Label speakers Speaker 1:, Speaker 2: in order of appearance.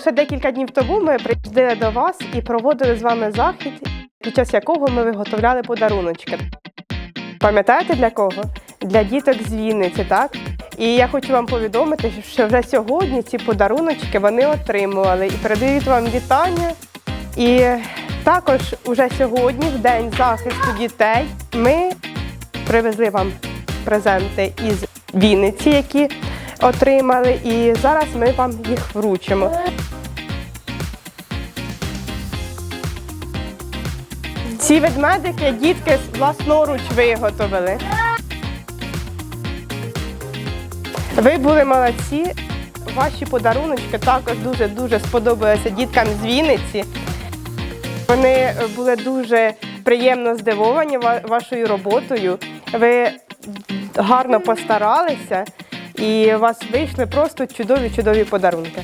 Speaker 1: Ще декілька днів тому ми приїздили до вас і проводили з вами захід, під час якого ми виготовляли подаруночки. Пам'ятаєте для кого? Для діток з Вінниці, так? І я хочу вам повідомити, що вже сьогодні ці подаруночки вони отримували і передають вам вітання. І також уже сьогодні, в день захисту дітей, ми привезли вам презенти із Вінниці, які отримали, і зараз ми вам їх вручимо. Ці ведмедики дітки власноруч виготовили. Ви були молодці. Ваші подаруночки також дуже-дуже сподобалися діткам з Вінниці. Вони були дуже приємно здивовані ва- вашою роботою. Ви гарно постаралися і у вас вийшли просто чудові чудові подарунки.